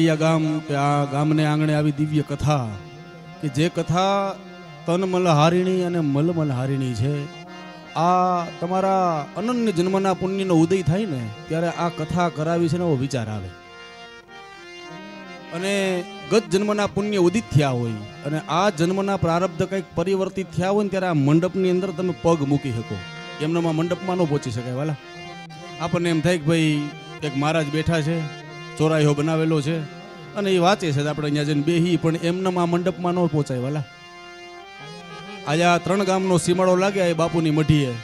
રીકડિયા ગામ, કે આ ગામને આંગણે આવી દિવ્ય કથા, કે જે કથા તનમલ અને મલમલ છે, આ તમારા અનન્ય જન્મના પુણ્યનો ઉદય થાય ને, ત્યારે આ કથા કરાવી છે ને એવો વિચાર આવે. અને ગત જન્મના પુણ્ય ઉદિત થયા હોય, અને આ જન્મના પ્રારબ્ધ કંઈક પરિવર્તિત થયા હોય ને, ત્યારે આ મંડપની અંદર તમે પગ મૂકી શકો. એમનામાં મંડપમાં ન પહોંચી શકાય, વાલા. આપણને એમ થાય કે ભાઈ, એક મહારાજ બેઠા છે ચોરાયો બનાવેલો છે. અને એ વાંચે છે આપણે અહીંયા જઈને બેહી, પણ એમનામાં આ મંડપમાં ન પહોંચાય, વાલા. આજે આ ત્રણ ગામનો સીમાડો લાગ્યા એ બાપુની મઢીએ.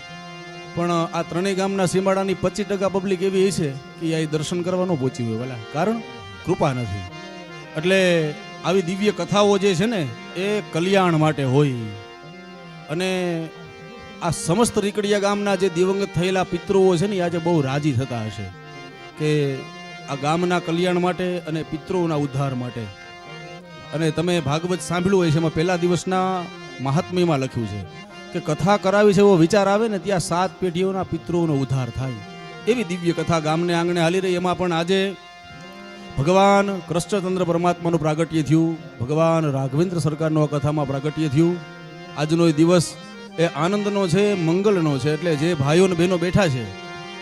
પણ આ ત્રણેય ગામના સીમાડાની પચીસ ટકા પબ્લિક એવી છે કે આ દર્શન કરવા ન પહોંચી હોય, વાલા. કારણ કૃપા નથી. એટલે આવી દિવ્ય કથાઓ જે છે ને, એ કલ્યાણ માટે હોય. અને આ સમસ્ત રીકડિયા ગામના જે દિવંગત થયેલા પિતૃઓ છે ને આજે બહુ રાજી થતા હશે કે આ ગામના કલ્યાણ માટે અને પિતૃઓના ઉદ્ધાર માટે. અને તમે ભાગવત સાંભળ્યું હોય છે, એમાં પહેલા દિવસના મહાત્મ્યમાં લખ્યું છે કે કથા કરાવી છે એવો વિચાર આવે ને ત્યાં સાત પેઢીઓના પિતૃઓનો ઉદ્ધાર થાય. એવી દિવ્ય કથા ગામને આંગણે હાલી રહી. એમાં પણ આજે ભગવાન કૃષ્ણચંદ્ર પરમાત્માનું પ્રાગટ્ય થયું. ભગવાન રાઘવેન્દ્ર સરકારનું આ કથામાં પ્રાગટ્ય થયું. આજનો એ દિવસ એ આનંદનો છે, મંગલનો છે. એટલે જે ભાઈઓ અને બહેનો બેઠા છે,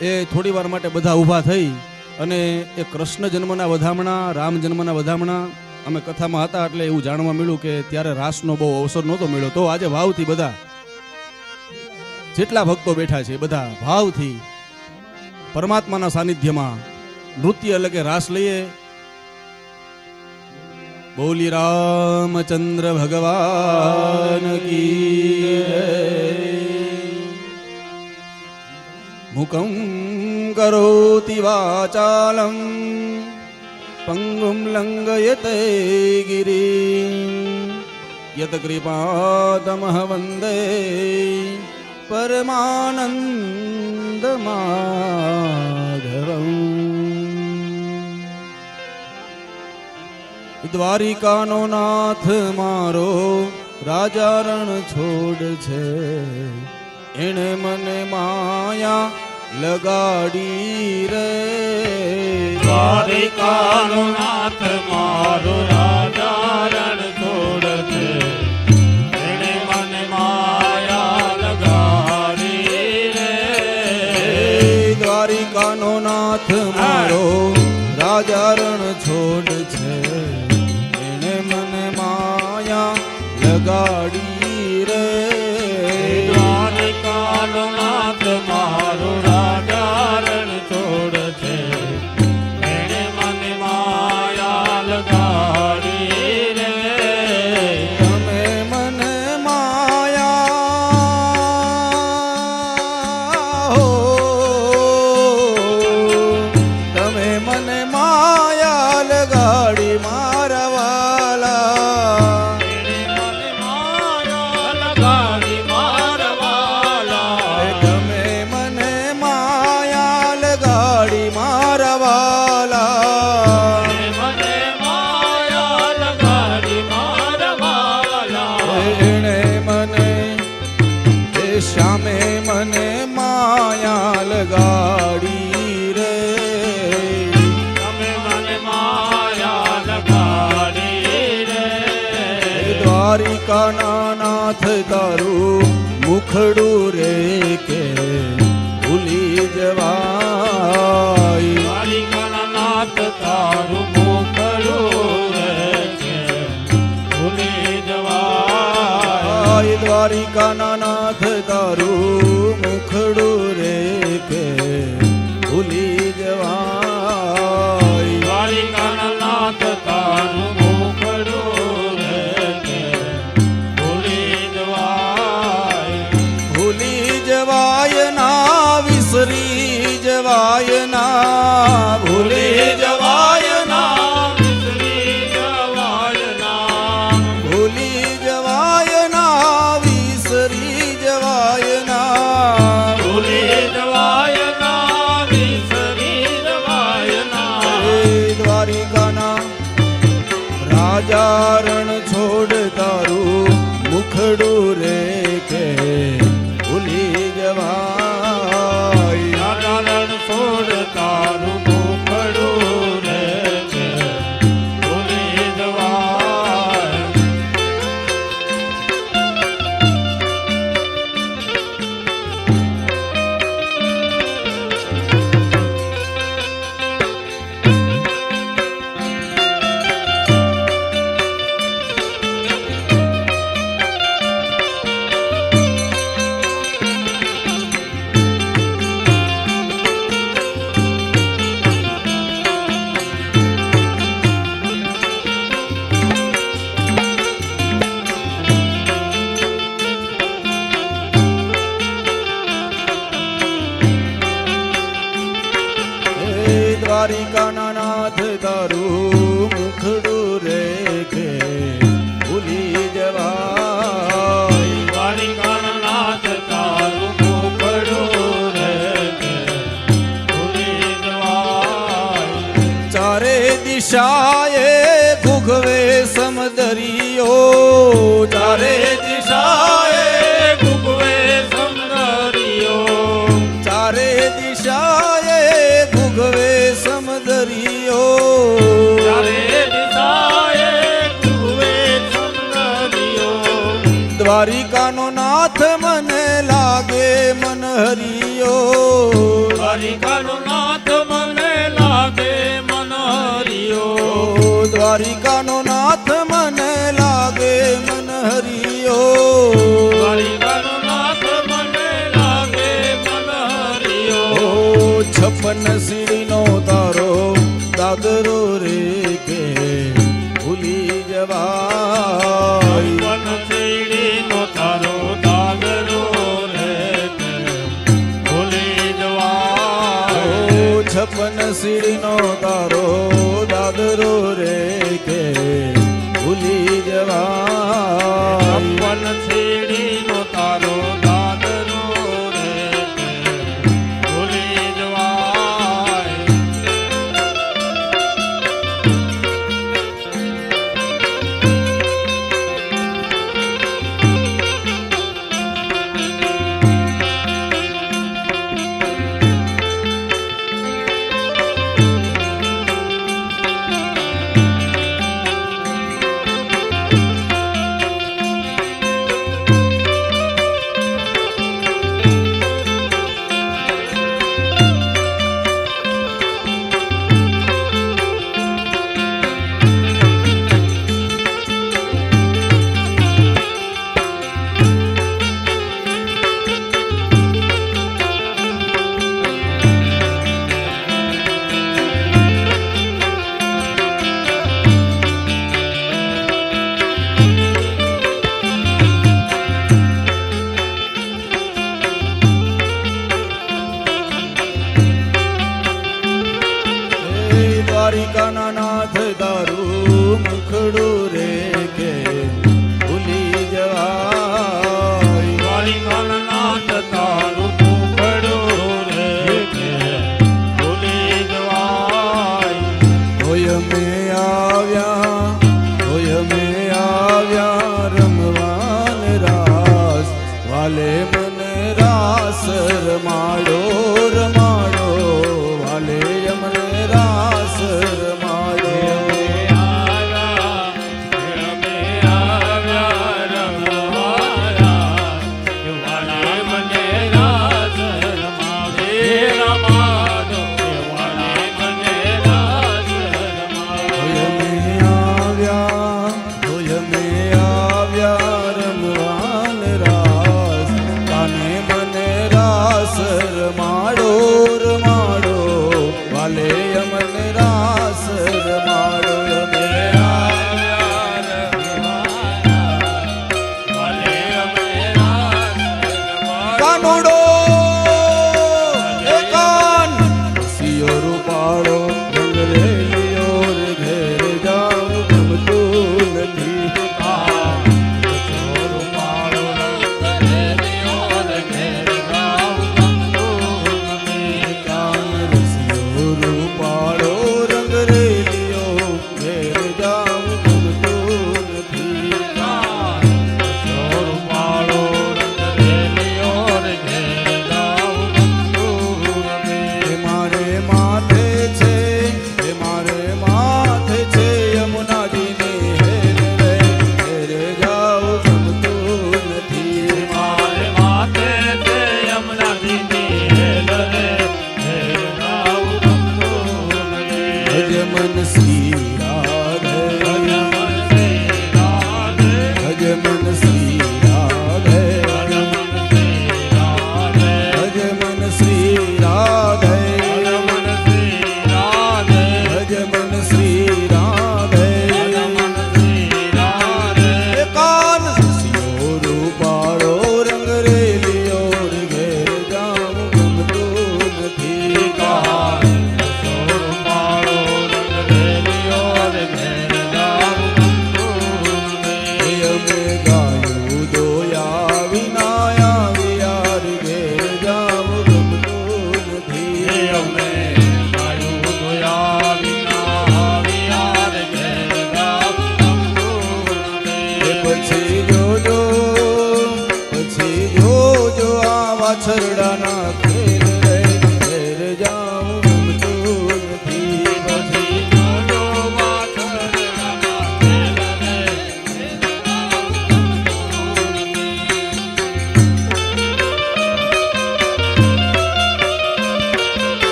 એ થોડી વાર માટે બધા ઊભા થઈ અને એ કૃષ્ણ જન્મના વધામણા, રામ જન્મના વધામણા, અમે કથામાં હતા એટલે એવું જાણવા મળ્યું કે ત્યારે રાસનો બહુ અવસર નહોતો મળ્યો તો આજે ભાવથી બધા, જેટલા ભક્તો બેઠા છે, બધા ભાવથી પરમાત્માના સાનિધ્યમાં નૃત્ય એટલે કે રાસ લઈએ બોલી રામચંદ્ર ભગવાન કી જય. મુકં કરોતિ વાચાલમ પંગુમ લંગયતે ગિરિ યત કૃપાતમઃ વંદે પરમાનંદ માધવમ દ્વારિકાનો નાથ મારો રાજારણ છોડ છે એણે મને માયા લગાડી રે. દ્વારિકાનો નાથ મારો રાજા રણ છોડ છે. એણે મન માયા લગાડી રે. દ્વારિકાનો નાથ મારો રાજા રણ છોડ છે. એણે મને માયા લગાડી રે. દ્વારિકાનો નાથ મારો રાજા મને માયા લગાડી રે. તમે મને માયા લગાડી રે. દ્વારિકાના નાથ તારું મુખડું રે કે ભૂલી જવાય. દ્વારિકાના નાથ તારું મુખડું રે કે ભૂલી જવાય આય દ્વારિકાના નાથ તારું મુખડું રે કે ભૂલી જવાય. દ્વારિકાના નાથ તારું મોકળું તારી નાથ દારૂ મુખડું રે. હરિયો. દ્વારિકાનો નાથ મને લાગે મન હરિયો. દ્વારિકાનો નાથ મને લાગે મન હરિયો. દ્વારિકાનો નાથ મને લાગે મન હરિયો. છપ્પન સીડીનો તારો દાદરો રે કે સીડીનો તારો દાદરો રે કે ભૂલી જવાય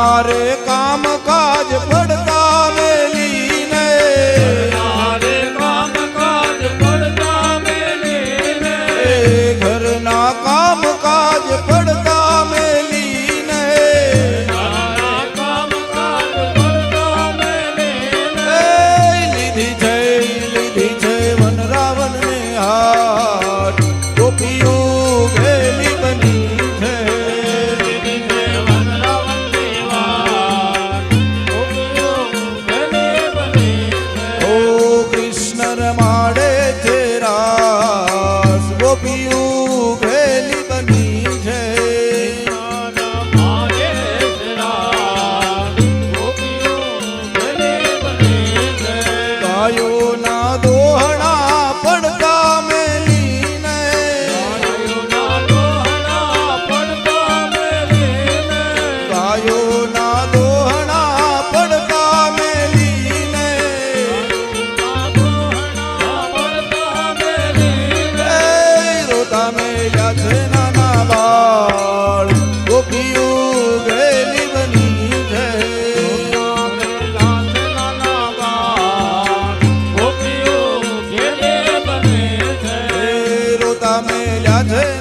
ઘરના રે કામ કાજ પડતા राधे